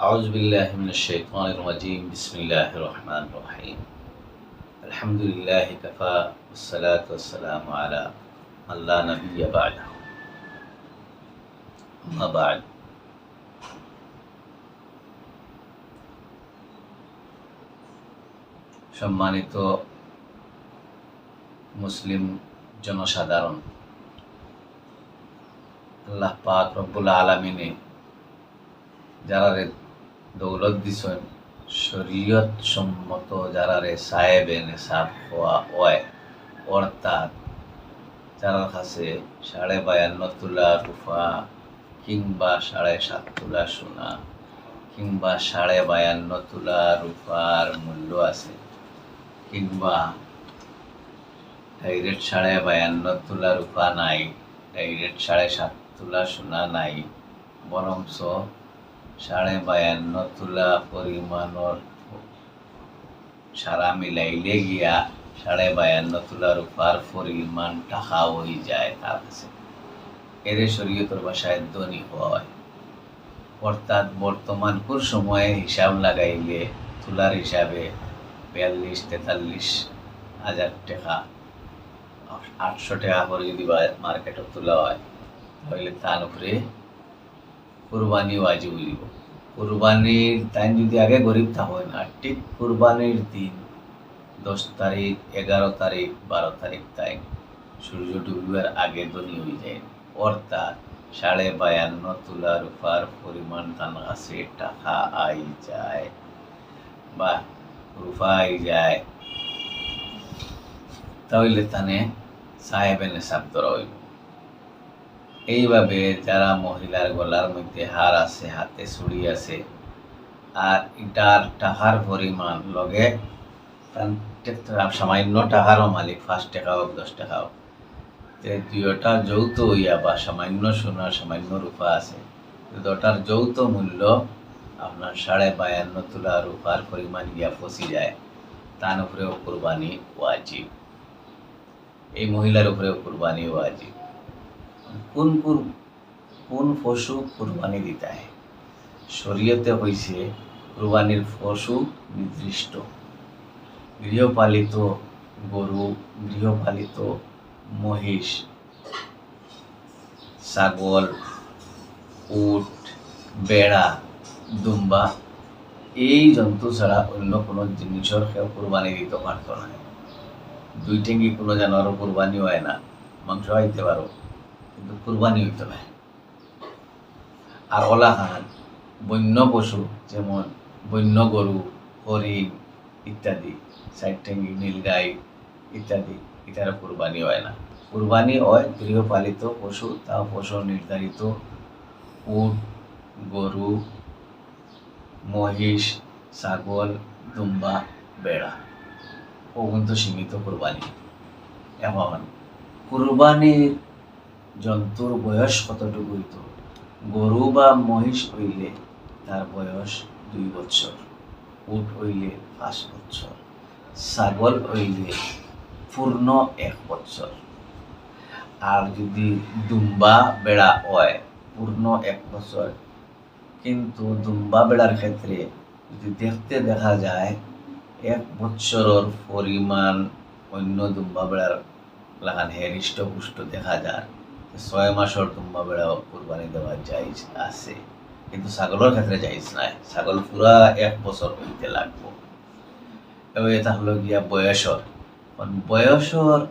أعوذ بالله من الشيطان الرجيم بسم الله الرحمن الرحيم الحمد لله كفى والصلاة والسلام على من لا نبي بعده أما بعد সম্মানিত মুসলিম জনসাধারণ আল্লাহ পাক রব্বুল আলমিনে যারা রে দৌলত দিছেন। শরীয়ত সম্মত যারা রে সাহেবে নেশাব হওয়া হয়, অর্থাৎ যারা কাছে সাড়ে বায়ান্ন তোলা রুফা কিংবা সাড়ে সাত তোলা সোনা কিংবা সাড়ে বায়ান্ন তোলা রুফার মূল্য আছে, কিংবা ডাইরেক্ট সাড়ে বায়ান্ন তোলা রূপা নাই, ডাইরেক্ট সাড়ে সাত তোলা সোনা নাই, বরঞ্চ সাড়ে বায়ান্ন তোলা পরিমাণর সারা মিলাইলে গিয়া সাড়ে বায়ান্ন তোলা রূপার পরিমাণ টাকা হয়ে যায় তার কাছে। এর শরীয়তর ভাষায় ধনী হয়। অর্থাৎ বর্তমান কোন সময়ে হিসাব লাগাইলে তোলার হিসাবে বিয়াল্লিশ, তেতাল্লিশ হাজার টাকা, আটশো টাকা করে যদি মার্কেটে তোলা হয়, তাহলে তার উপরে কোরবানি ওয়াজিব দিব কোরবানির টাইম যদি আগে গরিব থাকেন না, ঠিক কোরবানির দিন দশ তারিখ, এগারো তারিখ, বারো তারিখ তাই সূর্য ডুবিবার আগে ধনী হয়ে যায়। অর্থাৎ সাড়ে বায়ান্ন তুলা রূপার পরিমাণ তার কাছে টাকা আই যায় বা রূপা আই যায়। তাহলে তানে সাহেবের নেশাব ধরা হইব। এইভাবে যারা মহিলার গলার মধ্যে হার আছে, হাতে চুড়ি আছে আর এটার টাকার পরিমাণ লগে সামান্য টাকারও মালিক, পাঁচ টাকা হোক, দশ টাকা হোক। তে দুইটা যৌথ হইয়া বা সামান্য সোনা, সামান্য রূপা আছে দুটার যৌথ মূল্য আপনার সাড়ে বায়ান্ন তোলা রূপার পরিমাণ গিয়া ফসি যায়, তার উপরেও কোরবানি ওয়াজিব। এই মহিলার উপরেও কোরবানি ওয়াজিব। কোন কোন পশু কোরবানি দিতে হয়? শরীয়তে হয়েছে কোরবানির পশু নির্দিষ্ট। গৃহপালিত গরু, গৃহপালিত মহিষ, ছাগল, উট, বেড়া, দুম্বা, এই জন্তু ছাড়া অন্য কোনো জিনিসের কেউ কোরবানি দিতে পারতো না। দুই ঠেঙ্গি কোনো জানোয়ারও কোরবানি হয় না, মাংস হইতে পারো। কিন্তু কোরবানি হইতে হয় আর অলাহান বন্য পশু যেমন বন্য গরু, হরিণ ইত্যাদি, সাইড ঠেঙ্গি নীলগাই ইত্যাদি এটারও কোরবানি হয় না। কোরবানি হয় গৃহপালিত পশু, তা পশু নির্ধারিত উট, গরু, মহিষ, ছাগল, দুম্বা, বেড়া পর্যন্ত সীমিত কোরবানি। এখন কোরবানির জন্তুর বয়স কতটুকু হইত? গরু বা মহিষ হইলে তার বয়স দুই বছর উট হইলে পাঁচ বছর ছাগল হইলে পূর্ণ এক বছর আর যদি দুম্বা বেড়া হয়, পূর্ণ এক বছর কিন্তু দুম্বা বেড়ার ক্ষেত্রে যদি দেখতে দেখা যায়, এক বছরের পরিমাণ অন্য দুম্বা বেড়ার লাগান হেরিষ্ট পুষ্ট দেখা যায়। ছয় মাসের দুম্বা বেড়াও কোরবানি দেওয়া যাইজ আছে। কিন্তু ছাগলের ক্ষেত্রে যাইজ নাই। ছাগল পুরা এক বছর হইতে লাগবো। এবার এটা হলো গিয়া বয়সর। বয়সর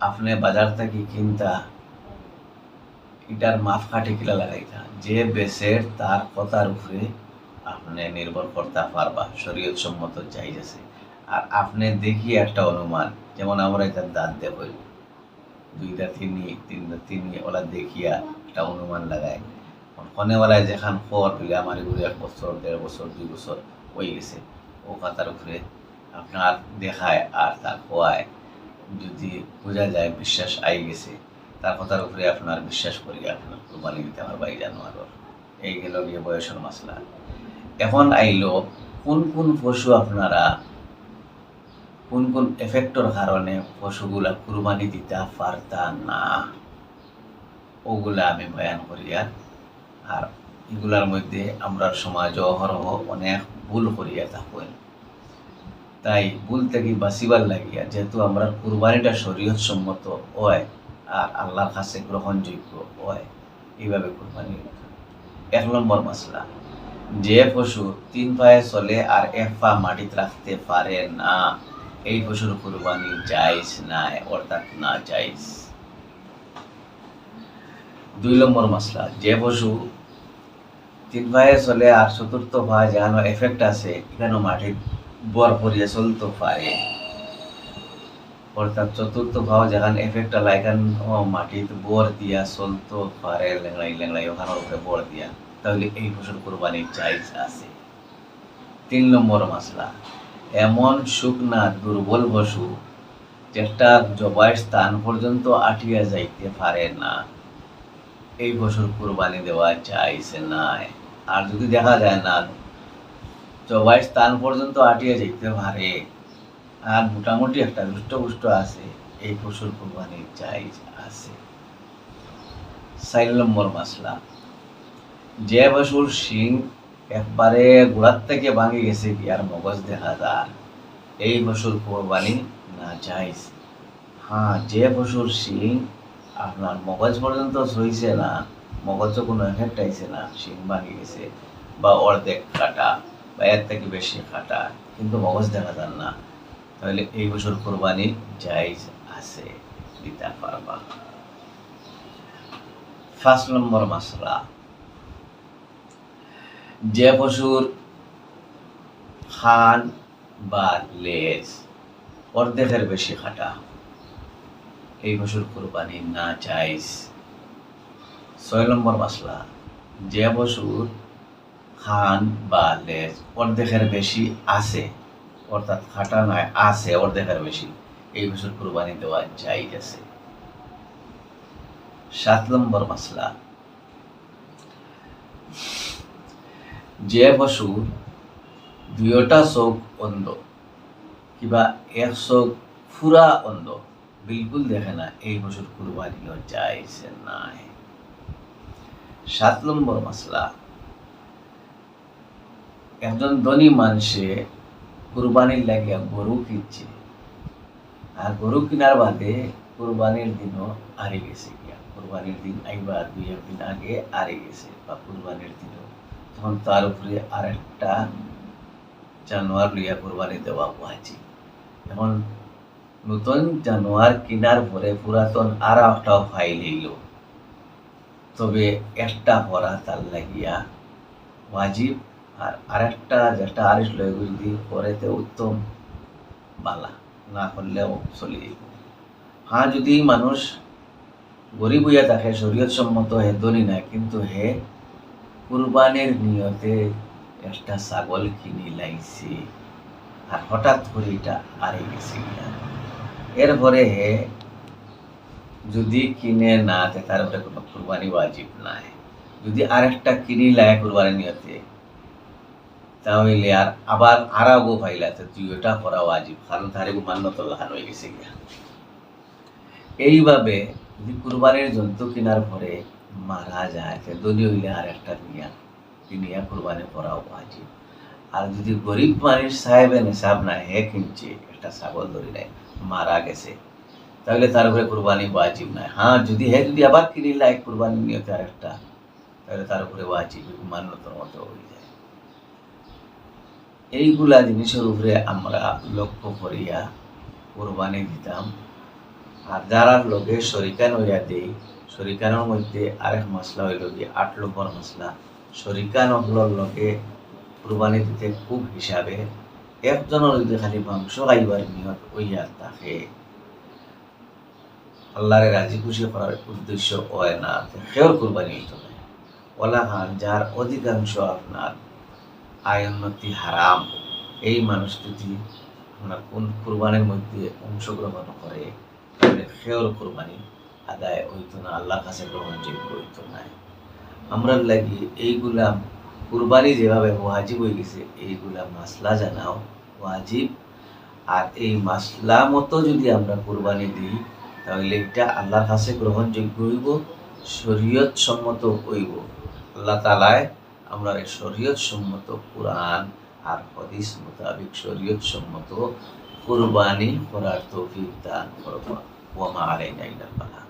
আপনি বাজার থেকে কিনতা, এটার মাপ কাঠি কিলা লাগাইতা। যে বেসের তার কথার উপরে আপনি নির্ভর করতে পারবা। শরীয়ত সম্মত চাইজ আছে। আর আপনি দেখি একটা অনুমান, যেমন আমরা এটা দাঁত দেখই দুইটা তিনি, তিনটা তিনি ওলা দেখিয়া একটা অনুমান লাগায়। ফোনেওয়ালায় যেখান খবর পেলে আমার এগুলো এক বছর, দেড় বছর, দুই বছর হয়ে গেছে। ও কথার উপরে আপনার দেখায় আর তার খোয়ায়। যদি বোঝা যায় বিশ্বাস আই গেছে, তার কথার উপরে আপনার বিশ্বাস করি আপনার কোরবানি দিতে আমার বাই জানোয়ার এই গেল গিয়ে বয়সের মাসলা। এখন আইলো, কোন কোন পশু আপনারা কোন কোন এফেক্টর কারণে পশুগুলা কুরবানি দিতে পারতা না, ওগুলা আমি বয়ান করিয়া আর। আর এগুলার মধ্যে আমরা সমাজ অহরহ অনেক ভুল করিয়া থাকেন। তাই ভুল থেকে বাঁচিবার লাগিয়া যেহেতু আমরা কুরবানিটা শরীয়ত সম্মত হয় আর আল্লাহর কাছে গ্রহণযোগ্য হয়, এইভাবে কুরবানি এক নম্বর মশলা যে পশু তিন পায়ে চলে আর এক পা মাটিত রাখতে পারে না এই পশুর কুরবানি জায়জ নাই, অর্থাৎ না জায়জ। দুই নম্বর মশলা যে পশু তিন পায়ে চলে আর চতুর্থ পা যেখানে এফেক্ট আছে এখানে মাটির বর পরিয়ে চলতে পারে। অর্থাৎ চতুর্থ ভাব যেখানে এফেক্ট আলা এখান মাটিত বর দিয়া চলতে পারে, লেংড়াই লেংড়াই, ওখানের উপরে বর দিয়া। তাহলে এই ফসল কোরবানির চাইজ আছে। তিন নম্বর মশলা এমন শুকনা দুর্বল বসু, যেটা জবাই স্থান পর্যন্ত আটিয়া যাইতে পারে না। এই বছর কোরবানি দেওয়া চাইছে নাই আর যদি দেখা যায় না, জবাই স্থান পর্যন্ত আটিয়া যাইতে পারে। আর মোটামুটি একটা রুষ্টপুষ্ট আছে, এই পশুর কোরবানির চাই আছে। চার নম্বর মশলা যে পশুর শিং একবারে গোড়ার থেকে ভাঙে গেছে কি আর মগজ দেখা যার এই পশুর কোরবানি না চাইজ হ্যাঁ যে ফসল শিং, আপনার মগজ পর্যন্ত সইছে না, মগজও কোনো এফেক্ট আইছে না, শিং ভাঙে গেছে বা অর্ধেক কাটা বা এর থেকে বেশি কাটা, কিন্তু মগজ দেখা যান না। তাহলে এই বছর কোরবানি জায়জ আছে দিতে পারবা ফার্স্ট নম্বর মশলা যে পশুর খান বা লেজ, অর্ধেকের বেশি খাটা। এই পশুর কোরবানি না চাইজ ছয় নম্বর মশলা যে পশুর খান বা লেজ অর্ধেকের বেশি আছে, অর্থাৎ খাটা নয়, আছে, অর্ধেকের বেশি। এই বছর কোরবানি দেওয়া যাই আছে সাত নম্বর মশলা যে পশু দুইটা চোখ অন্ধ, কিবা এক চোখ ফুরা অন্ধ। বিলকুল দেখে না, এই বছর কোরবানিও চাইছে নাই। সাত নম্বর মশলা একজন ধনী মানুষে কুরবানির লাগিয়া গরু কিনছে। আর গরু কিনার বাদে কুরবানির দিনও হারে গেছে। গিয়া কুরবানির দিন আইবা দুই একদিন আগে হারে গেছে, বা কুরবানির দিনও তখন তার উপরে আর একটা জানোয়ার লইয়া কুরবানি দেওয়া উচিত এখন নতুন জানোয়ার কিনার পরে পুরাতন আর একটাও ফাইল হইল তবে একটা পরা তার লাগিয়া ওয়াজিব আর আরেকটা যেটা আরিস লয় যদি করেতে উত্তম বালা, না করলেও চলে যাব হ্যাঁ যদি মানুষ গরিব হইয়া থাকে শরীয়ত সম্মত হে, ধনী না, কিন্তু হে কুরবানির নিয়তে একটা ছাগল কিনি লাইছে আর হঠাৎ করে এটা আরে গেছে এরপরে যদি কিনে না তার উপরে কোনো কুরবানি ওয়াজিব নাই। যদি আরেকটা কিনি লায় কুরবানি নিয়তে, তাহলে আর আবার আরাগো ফাইলাতে তুই ওটা করা ওয়াজিব, কারণ তারে মান্যত লাহান হয়ে গেছে গিয়া। এইভাবে যদি কুরবানির জন্তু কেনার পরে মারা যায়। সে দলি হইলে আর একটা নিয়া কিনিয়া কুরবানি করা ওয়াজিব আর যদি গরিব মানুষ সাহেবের হিসাব না, হে কিনছে, একটা ছাগল ধরি নাই মারা গেছে, তাহলে তার উপরে কুরবানি ওয়াজিব নাই হ্যাঁ যদি, হে যদি আবার কিনি লাই, কুরবানি নিয়তে আর একটা তাহলে তার উপরে ওয়াজিব মান্যতর মতো হয়ে যায়। এইগুলা জিনিসের উপরে আমরা লক্ষ্য করিয়া কোরবানি দিতাম। আর যারা লোকে শরিকান হইয়া দেই শরিকানের মধ্যে আরেক মশলা হইল কি আট নম্বর মশলা শরিকান হলোর লোকে কোরবানি দিতে খুব হিসাবে একজনের যদি খালি মাংস খাইবার নিয়ত হইয়া থাকে আল্লাহরে রাজি খুশি করার উদ্দেশ্য হয় না সেও কোরবানি হইতে হয় ওলা খান যার অধিকাংশ আপনার আয়োন্নতি হারাম এই মানুষ যদি আপনার কোন কুরবানির মধ্যে অংশগ্রহণ করে তাহলে সেওর কুরবানি আদায় হইতো না, আল্লাহর কাছে গ্রহণযোগ্য হইতো না। আমরা লাগি এইগুলা কুরবানি যেভাবে ওয়াজিব হয়ে গেছে এইগুলা মাসলা জানাও, ওয়াজিব। আর এই মাসলা মতো যদি আমরা কুরবানি দিই, তাহলে এটা আল্লাহর কাছে গ্রহণযোগ্য হইব শরীয়ত সম্মত হইব। আল্লাহ তালায় আমরা এই শরীয়ত সম্মত কোরআন আর হদিস মোতাবিক শরীয়ত সম্মত কুরবানি করার তৌফিক দান করবা আলাইনা ইল্লাল বালাগ